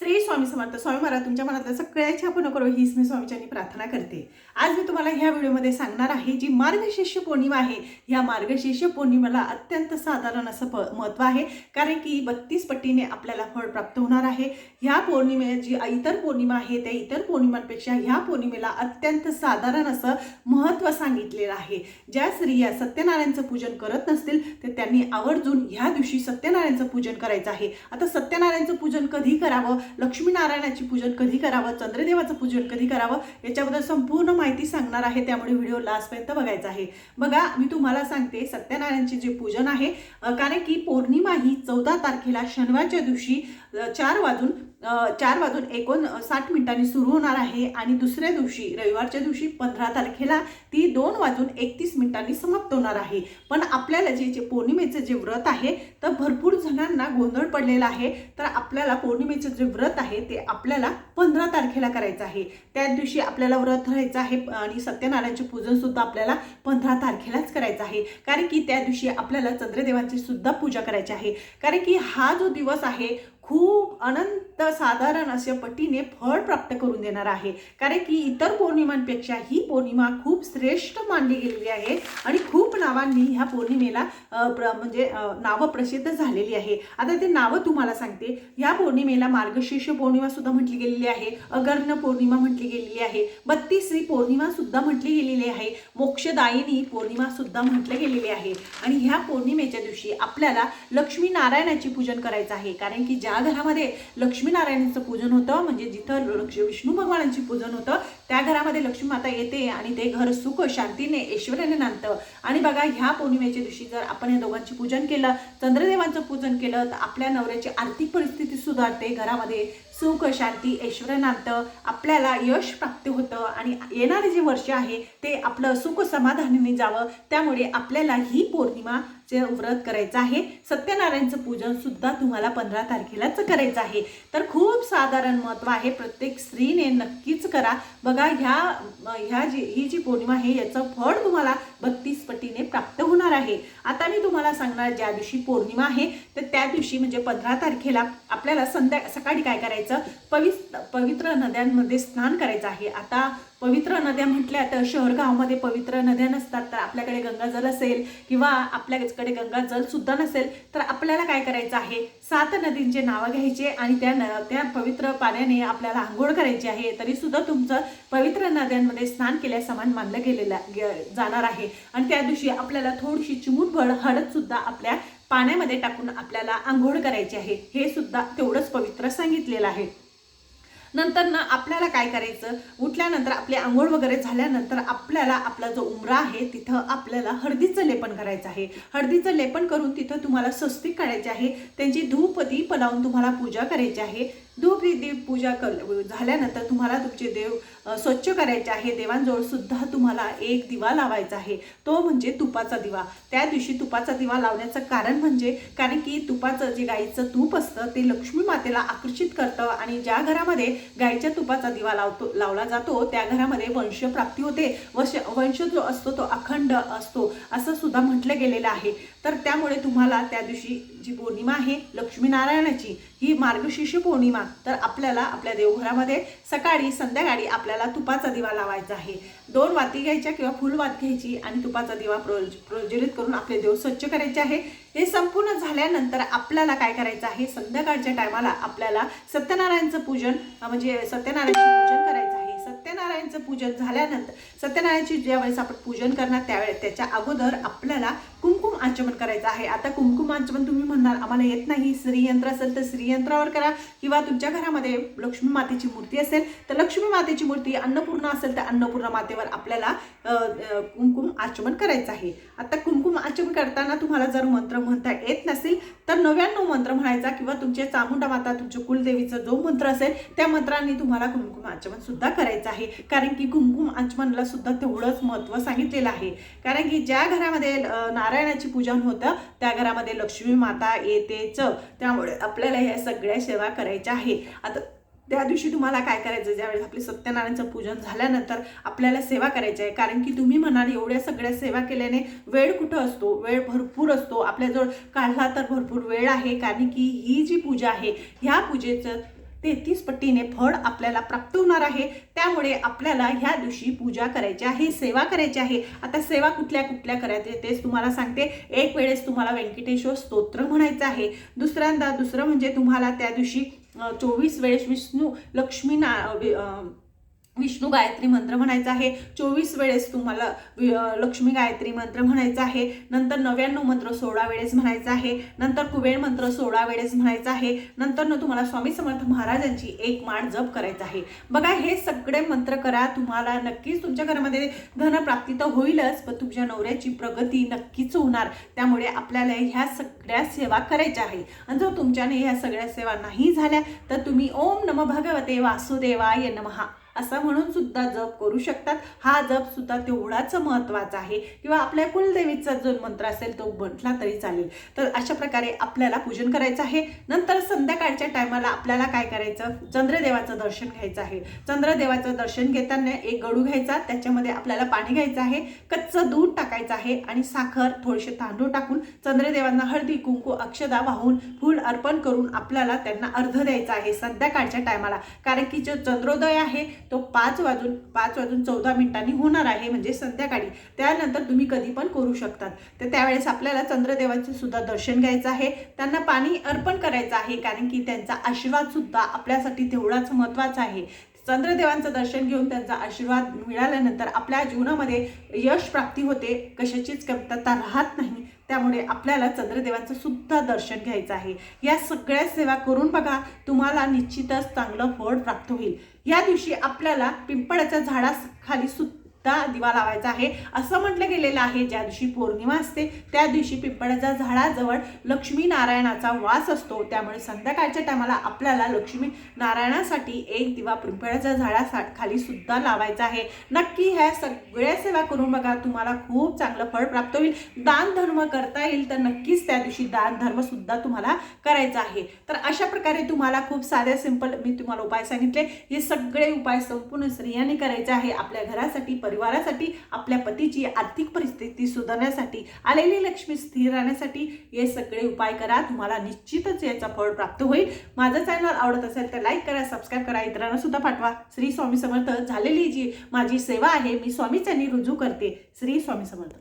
श्री स्वामी समर्थ स्वामी महाराज तुमच्या मनातल्या सगळ्याची आपण करो. हीच मी स्वामीच्यांनी प्रार्थना करते. आज मी तुम्हाला ह्या व्हिडिओमध्ये सांगणार आहे जी मार्गशीर्ष पौर्णिमा आहे. ह्या मार्गशीर्ष पौर्णिमेला अत्यंत साधारण असं प महत्त्व आहे. कारण की बत्तीस पट्टीने आपल्याला फळ प्राप्त होणार आहे. ह्या पौर्णिमे जी इतर पौर्णिमा आहे त्या इतर पौर्णिमांपेक्षा ह्या पौर्णिमेला अत्यंत साधारण असं महत्त्व सांगितलेलं आहे. ज्या स्त्रिया सत्यनारायणचं पूजन करत नसतील तर त्यांनी आवर्जून ह्या दिवशी सत्यनारायणचं पूजन करायचं आहे. आता सत्यनारायणचं पूजन कधी करावं? लक्ष्मीनारायणाची पूजन कधी करावं? चंद्रदेवाचं पूजन कधी करावं? याच्याबद्दल संपूर्ण माहिती सांगणार आहे. त्यामुळे व्हिडिओ लास्टपर्यंत बघायचा आहे. बघा मी तुम्हाला सांगते सत्यनारायणचे जे पूजन आहे कारण की पौर्णिमा ही चौदा तारखेला शनिवारच्या दिवशी चार वाजून चार वाजून एकोण साठ मिनिटांनी सुरू होणार आहे आणि दुसऱ्या दिवशी रविवारच्या दिवशी पंधरा तारखेला ती दोन वाजून एकतीस मिनिटांनी समाप्त होणार आहे. पण आपल्याला जे जे पौर्णिमेचं जे व्रत आहे तर भरपूर जणांना गोंधळ पडलेला आहे. तर आपल्याला पौर्णिमेचं जे व्रत आहे ते आपल्याला पंधरा तारखेला करायचं आहे. त्या दिवशी आपल्याला व्रत राहायचं आहे आणि सत्यनारायणचे पूजनसुद्धा आपल्याला पंधरा तारखेलाच करायचं आहे. कारण की त्या दिवशी आपल्याला चंद्रदेवांची सुद्धा पूजा करायची आहे. कारण की हा जो दिवस आहे खूप अनंत साधारण अशा पटीने फळ प्राप्त करून देणार आहे. कारण की इतर पौर्णिमांपेक्षा ही पौर्णिमा खूप श्रेष्ठ मानली गेलेली आहे आणि खूप नावांनी ह्या पौर्णिमेला प्र म्हणजे नावं प्रसिद्ध झालेली आहे. आता ते नावं तुम्हाला सांगते. ह्या पौर्णिमेला मार्गशीर्ष पौर्णिमा सुद्धा म्हटली गेलेली आहे. अगर्ण पौर्णिमा म्हटली गेलेली आहे. बत्तीसरी पौर्णिमा सुद्धा म्हटली गेलेली आहे. मोक्षदायिनी पौर्णिमा सुद्धा म्हटलं गेलेली आहे. आणि ह्या पौर्णिमेच्या दिवशी आपल्याला लक्ष्मी नारायणाची पूजन करायचं आहे. कारण की ज्या घरामध्ये लक्ष्मीनारायणाचं पूजन होतं म्हणजे जिथं लक्ष विष्णू भगवानांची पूजन होतं त्या घरामध्ये लक्ष्मी माता येते आणि ते घर सुख शांतीने ऐश्वर्याने नांदतं. आणि बघा ह्या पौर्णिमेच्या दिवशी जर आपण या दोघांचे पूजन केलं चंद्रदेवांचं पूजन केलं तर आपल्या नवऱ्याची आर्थिक परिस्थिती सुधारते. घरामध्ये सुख शांती ऐश्वर्य नांदतं. आपल्याला यश प्राप्त होतं आणि येणारे जे वर्ष आहे ते आपलं सुख समाधानाने जावं. त्यामुळे आपल्याला ही पौर्णिमा चे व्रत करायचं आहे. सत्यनारायणचं पूजन सुद्धा तुम्हाला पंधरा तारखेलाच करायचं आहे. तर खूप साधारण महत्त्व आहे. प्रत्येक स्त्रीने नक्कीच करा. बघा ह्या ह्या जी ही जी पौर्णिमा आहे याचं फळ तुम्हाला बत्तीस पटीने प्राप्त होणार आहे. आता मी तुम्हाला सांगणार ज्या दिवशी पौर्णिमा आहे तर त्या दिवशी म्हणजे पंधरा तारखेला आपल्याला संध्या सकाळी काय करायचं? पवित्र पवित्र नद्यांमध्ये स्नान करायचं आहे. आता पवित्र नद्या म्हटल्या तर शहर गावामध्ये पवित्र नद्या नसतात तर आपल्याकडे गंगाजल असेल किंवा आपल्याकडे गंगाजल सुद्धा नसेल तर आपल्याला काय करायचं आहे? सात नदींचे नावं घ्यायचे आणि त्या न त्या पवित्र पाण्याने आपल्याला आंघोळ करायची आहे तरी सुद्धा तुमचं पवित्र नद्यांमध्ये स्नान केल्या समान मानलं गेलेलं गे- जाणार आहे. आणि त्या दिवशी आपल्याला थोडीशी चिमूटभर हळद सुद्धा आपल्या पाण्यामध्ये टाकून आपल्याला आंघोळ करायची आहे हे सुद्धा तेवढंच पवित्र सांगितलेलं आहे. नंतर ना आपल्याला काय करायचं? उठल्यानंतर आपली आंघोळ वगैरे झाल्यानंतर आपल्याला आपला जो उमरा आहे तिथं आपल्याला हळदीचं लेपन करायचं आहे. हळदीचं लेपन करून तिथं तुम्हाला स्वस्तिक काढायचे आहे. त्यांची धूपदी पलावून तुम्हाला पूजा करायची आहे. धूप दीप पूजा कर झाल्यानंतर तुम्हाला तुमचे देव स्वच्छ करायचे आहे. देवांजवळ सुद्धा तुम्हाला एक दिवा लावायचा आहे. तो म्हणजे तुपाचा दिवा. त्या दिवशी तुपाचा दिवा लावण्याचं कारण म्हणजे कारण की तुपाचं जे गाईचं तूप असतं ते लक्ष्मी मातेला आकर्षित करतं आणि ज्या घरामध्ये गाईच्या तुपाचा दिवा लावतो लावला जातो त्या घरामध्ये वंशप्राप्ती होते. वश वंश जो असतो तो अखंड असतो असं सुद्धा म्हटलं गेलेलं आहे. तर त्यामुळे तुम्हाला त्या दिवशी जी पौर्णिमा आहे लक्ष्मीनारायणाची ही मार्गशीर्ष पौर्णिमा. तर आपल्याला आपल्या देवघरामध्ये सकाळी संध्याकाळी आपल्याला तुपाचा दिवा लावायचा आहे. दोन वाती घ्यायच्या किंवा फुल वात घ्यायची आणि तुपाचा दिवा प्रोज प्रज्वलित करून आपले देव स्वच्छ करायचे आहे. हे संपूर्ण झाल्यानंतर आपल्याला काय करायचं आहे? संध्याकाळच्या टायमाला आपल्याला सत्यनारायणचं पूजन म्हणजे सत्यनारायणचं पूजन करायचं आहे. सत्यनारायणचं पूजन झाल्यानंतर सत्यनारायणची ज्यावेळेस आपण पूजन करणार त्यावेळेस त्याच्या अगोदर आपल्याला कुमकुम आचमन करायचं आहे. आता कुमकुम आचमन तुम्ही म्हणणार आम्हाला येत नाही. श्रीयंत्र असेल तर श्रीयंत्रावर करा. किंवा तुमच्या घरामध्ये लक्ष्मी मातेची मूर्ती असेल तर लक्ष्मी मातेची मूर्ती अन्नपूर्णा असेल तर अन्नपूर्णा मातेवर आपल्याला कुमकुम आचमन करायचं आहे. आता कुमकुम आचमन करताना तुम्हाला जर मंत्र म्हणता येत नसेल तर नव्याण्णव मंत्र म्हणायचा किंवा तुमचे चामुंडा माता तुमच्या कुलदेवीचा जो मंत्र असेल त्या मंत्रांनी तुम्हाला कुमकुम आचमन सुद्धा करायचं आहे. कारण की कुमकुम आचमनला सुद्धा तेवढंच महत्त्व सांगितलेलं आहे. कारण की ज्या घरामध्ये अ, नारायणाची पूजन होतं त्या घरामध्ये लक्ष्मी माता येतेच त्यामुळे आपल्याला ह्या सगळ्या सेवा करायच्या आहे. आता त्या दिवशी तुम्हाला काय करायचं? ज्यावेळेस आपले सत्यनारायणचं पूजन झाल्यानंतर आपल्याला सेवा करायची आहे. कारण की तुम्ही म्हणाल एवढ्या सगळ्या सेवा केल्याने वेळ कुठं असतो? वेळ भरपूर असतो. आपल्याजवळ काढला तर भरपूर वेळ आहे. कारण की ही जी पूजा आहे ह्या पूजेचं तेहतीस पट्टीने फळ आपल्याला प्राप्त होणार आहे. त्यामुळे आपल्याला ह्या दिवशी पूजा करायची आहे सेवा करायची आहे. आता सेवा कुठल्या कुठल्या करायचे तेच तुम्हाला सांगते. एक वेळेस तुम्हाला व्यंकटेश्वर स्तोत्र म्हणायचं आहे. दुसऱ्यांदा दुसरं म्हणजे तुम्हाला त्या दिवशी चोवीस वेळेस विष्णू लक्ष्मी ना विष्णू गायत्री मंत्र म्हणायचा आहे. चोवीस वेळेस तुम्हाला लक्ष्मी गायत्री मंत्र म्हणायचा आहे. नंतर नव्याण्णव मंत्र सोळा वेळेस म्हणायचा आहे. नंतर कुबेर मंत्र सोळा वेळेस म्हणायचा आहे. नंतर न तुम्हाला स्वामी समर्थ महाराजांची एक माळ जप करायचा आहे. बघा हे सगळे मंत्र करा. तुम्हाला नक्कीच तुमच्या घरामध्ये धनप्राप्ती तर होईलच पण तुमच्या नवऱ्याची प्रगती नक्कीच होणार. त्यामुळे आपल्याला ह्या सगळ्या सेवा करायच्या आहे. आणि जर तुमच्याने ह्या सगळ्या सेवा नाही झाल्या तर तुम्ही ओम नम भगवते वासुदेवाय नमहा असं म्हणून सुद्धा जप करू शकतात. हा जप सुद्धा तेवढाच महत्त्वाचा आहे. किंवा आपल्या कुलदेवीचा जो मंत्र असेल तो म्हटला तरी चालेल. तर अशा प्रकारे आपल्याला पूजन करायचं आहे. नंतर संध्याकाळच्या टायमाला आपल्याला काय करायचं? चंद्रदेवाचं दर्शन घ्यायचं आहे. चंद्रदेवाचं दर्शन घेताना एक गडू घ्यायचा. त्याच्यामध्ये आपल्याला पाणी घ्यायचं आहे. कच्चं दूध टाकायचं आहे आणि साखर थोडेसे तांदूळ टाकून चंद्रदेवांना हळदी कुंकू अक्षदा वाहून फूल अर्पण करून आपल्याला त्यांना अर्ध द्यायचा आहे संध्याकाळच्या टायमाला. कारण की जो चंद्रोदय आहे तो पाच वाजून पाच वाजून चौदा मिनिटांनी होणार आहे म्हणजे संध्याकाळी. त्यानंतर तुम्ही कधी पण करू शकतात. तर त्यावेळेस आपल्याला चंद्रदेवाचे सुद्धा दर्शन घ्यायचं आहे. त्यांना पाणी अर्पण करायचं आहे कारण की त्यांचा आशीर्वाद सुद्धा आपल्यासाठी तेवढाच महत्त्वाचा आहे. चंद्रदेवांचं दर्शन घेऊन त्यांचा आशीर्वाद मिळाल्यानंतर आपल्या जीवनामध्ये यश प्राप्ती होते. कशाचीच कमतरता राहत नाही. त्यामुळे आपल्याला चंद्रदेवांचं सुद्धा दर्शन घ्यायचं आहे. या सगळ्या सेवा करून बघा तुम्हाला निश्चितच चांगलं फळ प्राप्त होईल. या दिवशी आपल्याला पिंपळाच्या झाडाखाली सुद्धा दिवा लावायचा आहे. असं म्हटलं गेलेलं आहे. ज्या दिवशी पौर्णिमा असते त्या दिवशी पिंपळाच्या झाडाजवळ लक्ष्मी नारायणाचा वास असतो. त्यामुळे संध्याकाळच्या टायमाला आपल्याला लक्ष्मी नारायणासाठी एक दिवा पिंपळाच्या झाडा खाली सुद्धा लावायचा आहे. नक्की ह्या सगळ्या सेवा करून बघा. तुम्हाला खूप चांगलं फळ प्राप्त होईल. दान धर्म करता येईल तर नक्कीच त्या दिवशी दान धर्म सुद्धा तुम्हाला करायचा आहे. तर अशा प्रकारे तुम्हाला खूप साध्या सिंपल मी तुम्हाला उपाय सांगितले. हे सगळे उपाय संपूर्ण स्त्रियांनी करायचे आहे. आपल्या घरासाठी परिवारासाठी आपल्या पतीची आर्थिक परिस्थिती सुधारण्यासाठी आलेली लक्ष्मी स्थिर राहण्यासाठी हे सगळे उपाय करा. तुम्हाला निश्चितच याचा फळ प्राप्त होईल. माझं चॅनल आवडत असेल तर लाईक करा सबस्क्राईब करा इतरांना सुद्धा पाठवा. श्री स्वामी समर्थ झालेली जी माझी सेवा आहे मी स्वामीच्यांनी रुजू करते. श्री स्वामी समर्थ.